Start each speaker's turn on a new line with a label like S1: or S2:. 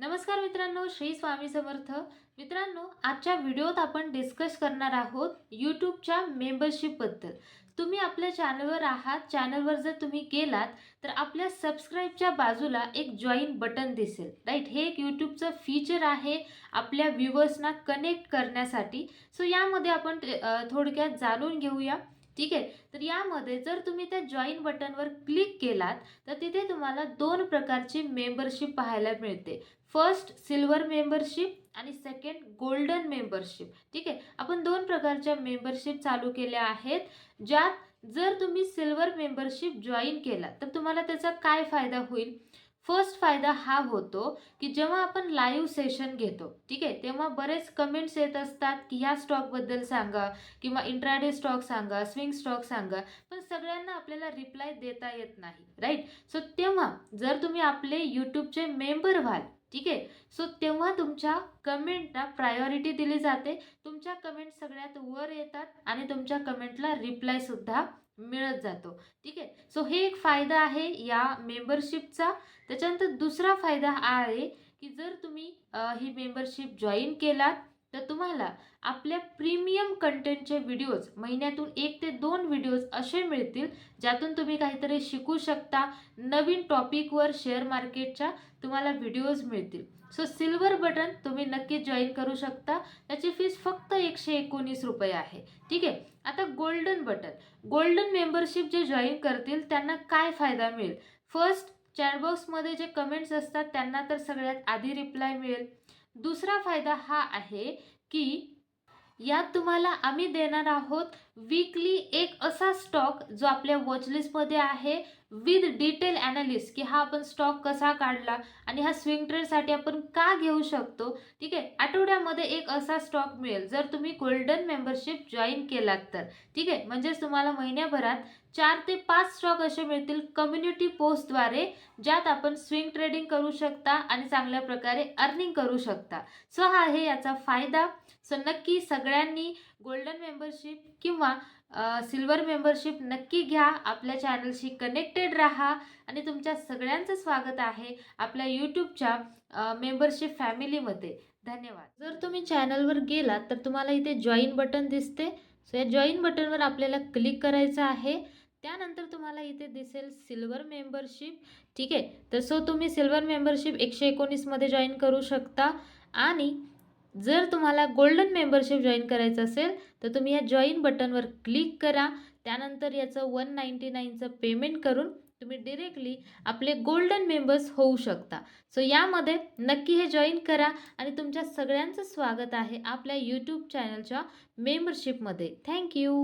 S1: नमस्कार मित्रांनो श्री स्वामी समर्थ. मित्रांनो आजच्या व्हिडिओत आपण डिस्कस करणार आहोत यूट्यूबच्या मेंबरशिपबद्दल तुम्ही आपल्या चॅनलवर आहात चॅनलवर जर तुम्ही गेलात तर आपल्या सबस्क्राईबच्या बाजूला एक जॉईन बटन दिसेल. राईट हे एक यूट्यूबचं फीचर आहे आपल्या व्ह्युअर्सना कनेक्ट करण्यासाठी. सो यामध्ये आपण थोडक्यात जाणून घेऊया. ठीक आहे? तर यामध्ये जर तुम्ही त्या जॉईन बटनवर क्लिक केलात तर तिथे तुम्हाला दोन प्रकारची मेंबरशिप पाहायला मिळते. फर्स्ट सिल्वर मेंबरशिप आणि सेकंड गोल्डन मेंबरशिप ठीक आहे? आपण दोन प्रकारच्या मेंबरशिप चालू केल्या आहेत ज्यात जर तुम्ही सिल्वर मेंबरशिप जॉईन केला तर तुम्हाला त्याचा काय फायदा होईल? फर्स्ट फायदा हा होतो की जेव्हा आपण लाईव्ह सेशन घेतो ठीक आहे तेव्हा बरेच कमेंट्स येत असतात की ह्या स्टॉकबद्दल सांगा किंवा इंट्राडे स्टॉक सांगा स्विंग स्टॉक सांगा पण सगळ्यांना आपल्याला रिप्लाय देता येत नाही राईट सो तेव्हा जर तुम्ही आपले यूट्यूबचे मेंबर व्हाल ठीक आहे? सो तेव्हा तुमच्या कमेंटला प्रायोरिटी दिली जाते. तुमच्या कमेंट सगळ्यात वर येतात आणि तुमच्या कमेंटला रिप्लायसुद्धा मिळत जातो. ठीक आहे? सो हे एक फायदा आहे या मेंबरशिपचा त्याच्यानंतर दुसरा फायदा हा आहे की जर तुम्ही ही मेंबरशिप जॉईन केलात तर तुम्हाला आपल्या प्रीमियम कंटेंटचे व्हिडिओज महिन्यातून एक ते दोन व्हिडिओज असे मिळतील ज्यातून तुम्ही काहीतरी शिकू शकता नवीन टॉपिकवर शेअर मार्केटच्या तुम्हाला व्हिडिओज मिळतील. सो सिल्वर बटन तुम्ही नक्की जॉईन करू शकता. त्याची फीस फक्त एकशे एकोणीस रुपये आहे. ठीक आहे? आता गोल्डन बटन. गोल्डन मेंबरशिप जे जॉईन करतील त्यांना काय फायदा मिळेल? फर्स्ट चॅटबॉक्समध्ये जे कमेंट्स असतात त्यांना तर सगळ्यात आधी रिप्लाय मिळेल. दुसरा फायदा हा आहे की यात तुम्हाला आम्ही देणार आहोत वीकली एक असा स्टॉक जो आपल्या वॉचलिस्टमध्ये आहे विथ डिटेल ॲनालिस्ट की हा आपण स्टॉक कसा काढला आणि हा स्विंग ट्रेडसाठी आपण का घेऊ शकतो ठीक आहे? आठवड्यामध्ये एक असा स्टॉक मिळेल. जर तुम्ही गोल्डन मेंबरशिप जॉईन केलात तर ठीक आहे? म्हणजेच तुम्हाला महिन्याभरात चार ते पाच स्टॉक असे मिळतील कम्युनिटी पोस्टद्वारे ज्यात आपण स्विंग ट्रेडिंग करू शकता आणि चांगल्या प्रकारे अर्निंग करू शकता. सो हा आहे याचा फायदा. सो नक्की सगळ्यांनी गोल्डन मेंबरशिप किंवा सिल्वर मेंबरशिप नक्की घ्या. आपल्या चॅनलशी कनेक्ट कनेक्टेड राहा आणि तुमच्या सगळ्यांचं स्वागत आहे आपल्या यूट्यूबच्या मेंबरशिप फॅमिलीमध्ये धन्यवाद. जर तुम्ही चॅनलवर गेलात तर तुम्हाला इथे जॉईन बटन दिसते. सो या जॉईन बटनवर आपल्याला क्लिक करायचं आहे. त्यानंतर तुम्हाला इथे दिसेल सिल्वर मेंबरशिप ठीक आहे? तर सो तुम्ही सिल्वर मेंबरशिप एकशे एकोणीसमध्ये जॉईन करू शकता. आणि जर तुम्हाला गोल्डन मेंबरशिप जॉईन करायचं असेल तर तुम्ही या जॉईन बटनवर क्लिक करा. त्यानंतर याचं वन नाईंटी नाईनचं पेमेंट करून तुम्ही डिरेक्टली आपले गोल्डन मेंबर्स होऊ शकता. सो यामध्ये नक्की हे जॉईन करा आणि तुमच्या सगळ्यांचं स्वागत आहे आपल्या यूट्यूब चॅनलच्या मेंबरशिपमध्ये थँक्यू